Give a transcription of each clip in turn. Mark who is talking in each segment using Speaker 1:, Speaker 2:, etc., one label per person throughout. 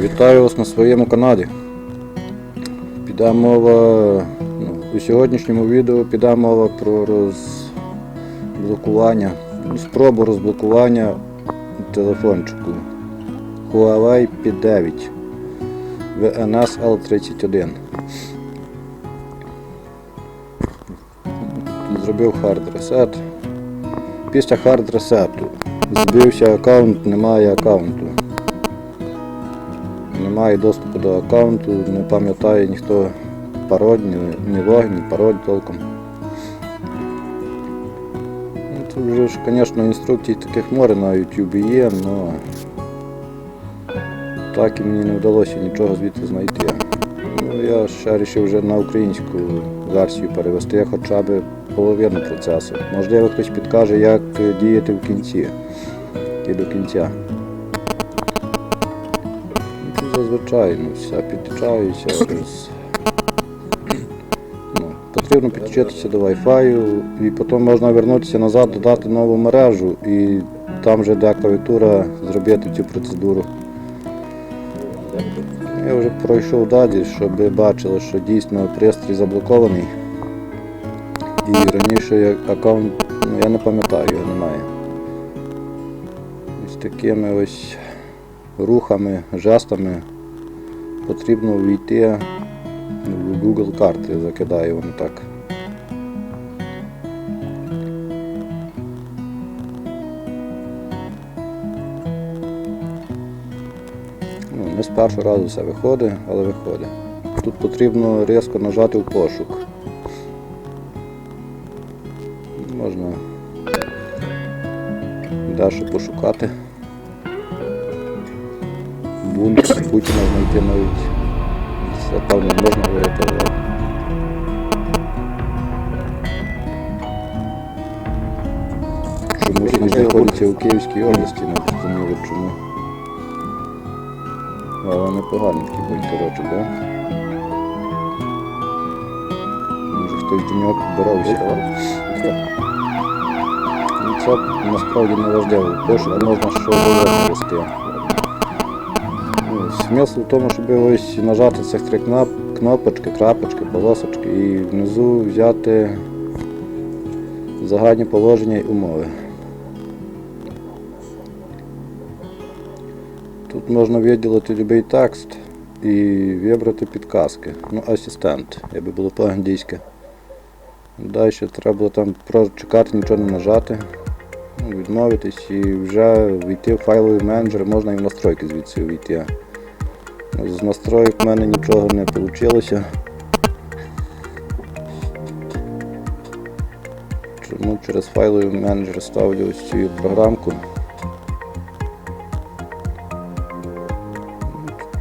Speaker 1: Вітаю вас на своєму каналі. Піде мова ну, у сьогоднішньому відео піде мова про розблокування, спробу розблокування телефончику Huawei P9 VNS L31. Зробив хард ресет. Після хард ресету збився аккаунт, немає аккаунту. Немає доступу до аккаунту, не пам'ятає ніхто пароль, ні, логін, ні пароль толком. Ну, Тут вже ж, звісно, інструкцій таких море на YouTube є, але так і мені не вдалося нічого звідти знайти. Ну, я ще вирішив вже на українську версію перевести хоча б половину процесу. Можливо, хтось підкаже, як діяти в кінці і до кінця. Зазвичай ну, все підключається. Ну, потрібно підключитися до Wi-Fi і потім можна вернутися назад, додати нову мережу і там вже де клавіатура зробити цю процедуру. Я вже пройшов далі, щоб ви бачили, що дійсно пристрій заблокований. І раніше аккаунт, ну я не пам'ятаю, його немає. Ось такими ось рухами, жестами потрібно війти в Google карти, закидаю воно так. Ну, не з першого разу все виходить, але виходить. Тут потрібно різко нажати в пошук. Можна дещо пошукати. Бунт Путіна знайти навіть. Це певно можна говорити. але Чомусь він знаходиться у Київській області, не зрозуміло чому. Але непоганий такий бункерочок, да? Може хтось до нього підбирався. Ну, Це насправді не важливо. Пошук можна що. Ну, Смисл в тому, щоб ось нажати цих три кнопочки, крапочки, полосочки і внизу взяти загальні положення і умови. Тут можна виділити будь-який текст і вибрати підказки. Ну, асистент, якби було по-англійськи. Далі треба було там прочекати, нічого не нажати, ну, відмовитись і вже війти в файловий менеджер, можна і в настройки звідси війти. З настроїк в мене нічого не вийшло. Чому через файловий менеджер ставлю ось цю програмку.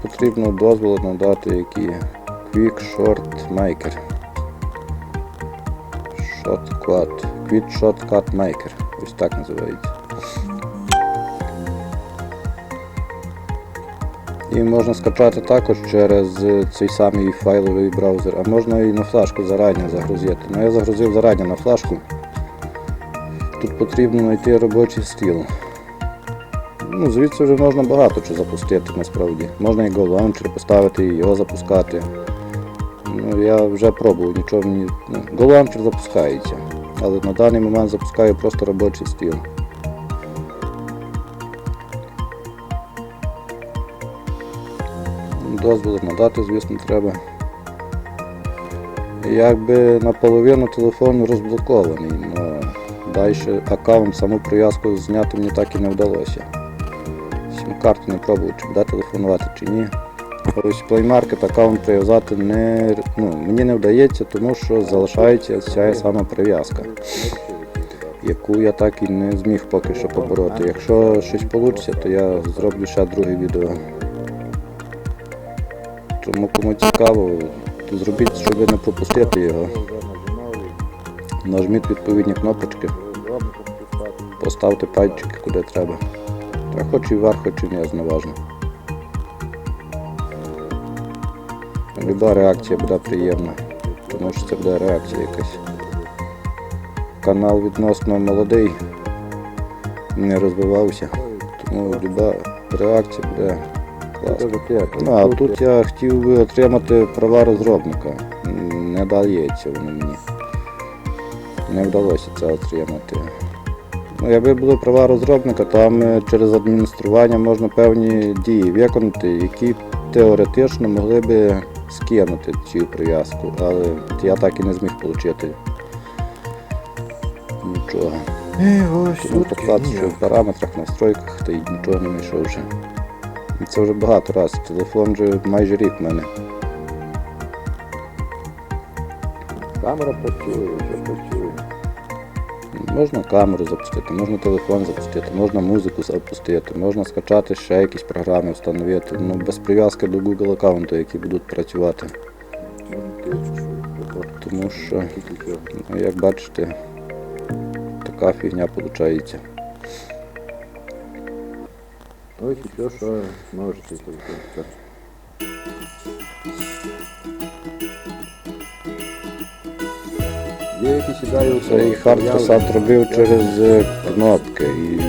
Speaker 1: Потрібно дозвіл надати які Quick Short Maker. Shortcut. Quick Shortcut Maker. Ось так називається. І можна скачати також через цей самий файловий браузер, а можна і на флешку зарані загрузити. Ну я загрузив зарані на флешку. Тут потрібно знайти робочий стіл. Ну, звідси вже можна багато чого запустити насправді. Можна і Go поставити і його запускати. Ну, я вже пробував, нічого мені. Ну, запускається. Але на даний момент запускаю просто робочий стіл. Дозвіл надати, звісно, треба. Якби наполовину телефон розблокований, але далі аккаунт, саму прив'язку зняти мені так і не вдалося. Сім-карту не пробував, чи буде телефонувати чи ні. Ось Market аккаунт прив'язати не, ну, мені не вдається, тому що залишається ця сама прив'язка, яку я так і не зміг поки що побороти. Якщо щось вийде, то я зроблю ще друге відео. Тому кому цікаво, то зробіть, щоб не пропустити його. Нажміть відповідні кнопочки, поставте пальчики куди треба. Та хоч і вверх, хоч і вниз, не важно. Люба реакція буде приємна, тому що це буде реакція якась. Канал відносно молодий, не розвивався, тому люба реакція буде а тут я хотів би отримати права розробника. Не дається воно мені. Не вдалося це отримати. Ну, якби були права розробника, там е, через адміністрування можна певні дії виконати, які теоретично могли би скинути цю прив'язку, але я так і не зміг отримати нічого. Тому покладати, що в параметрах, настройках, та й нічого не знайшов вже. Це вже багато разів. Телефон вже майже рік в мене.
Speaker 2: Камера працює, все працює.
Speaker 1: Можна камеру запустити, можна телефон запустити, можна музику запустити, можна скачати ще якісь програми, встановити. Ну, без прив'язки до Google аккаунту, які будуть працювати. Тому що, ну, як бачите, така фігня виходить.
Speaker 2: Ось і все, що ідеї у
Speaker 1: Цей хард reset робив через е, кнопки і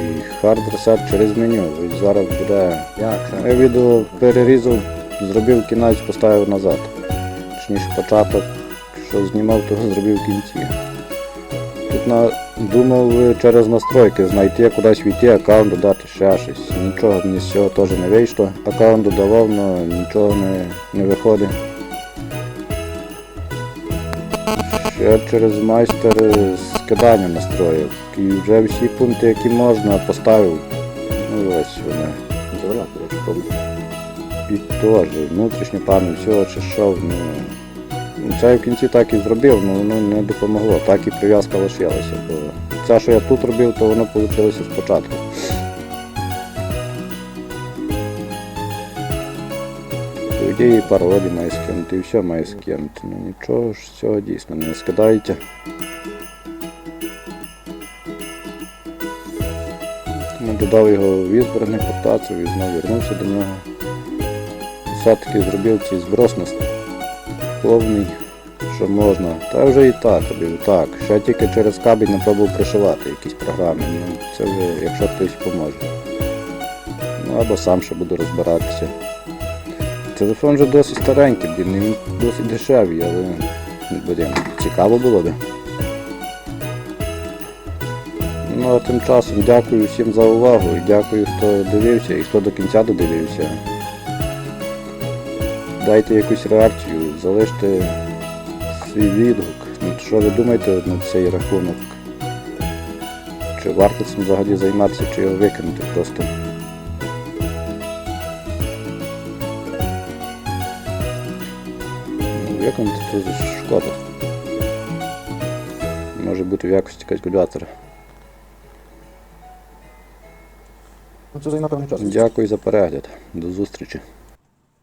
Speaker 1: хард reset через меню. І зараз буде. Я відео перерізав, зробив кінець, поставив назад. Точніше початок, що знімав, того зробив в кінці. Тут на, думав е, через настройки знайти кудись війти, аккаунт додати ще щось. Нічого мені з цього теж не вийшло. Аккаунт додавав, але нічого не, не виходить. Ще через майстер скидання настроїв. І вже всі пункти, які можна, поставив. Ну ось вони. І теж внутрішню пам'ять, все очищав. Ну, ну, це я в кінці так і зробив, але воно не допомогло. Так і прив'язка лишилася. Бо це, що я тут робив, то воно вийшло спочатку. По ідеї паролі має скинути і все має скинути. Ну нічого ж цього дійсно не скидається. Тому додав його в ізбраний портацію і знову вернувся до нього. Все-таки зробив цей зброс на повний, що можна. Та вже і так робив, так. Ще тільки через кабель не пробував пришивати якісь програми. Ну, це вже якщо хтось поможе. Ну або сам ще буду розбиратися. Телефон вже досить старенький, він досить дешевий, але блін, цікаво було би. Ну а тим часом дякую всім за увагу і дякую, хто дивився і хто до кінця додивився. Дайте якусь реакцію, залиште свій відгук. Ну, Що ви думаєте на цей рахунок? Чи варто цим взагалі займатися, чи його викинути просто? Ну, Викинути то шкода. Може бути в якості калькулятора.
Speaker 2: Ну це.
Speaker 1: Дякую за перегляд. До зустрічі.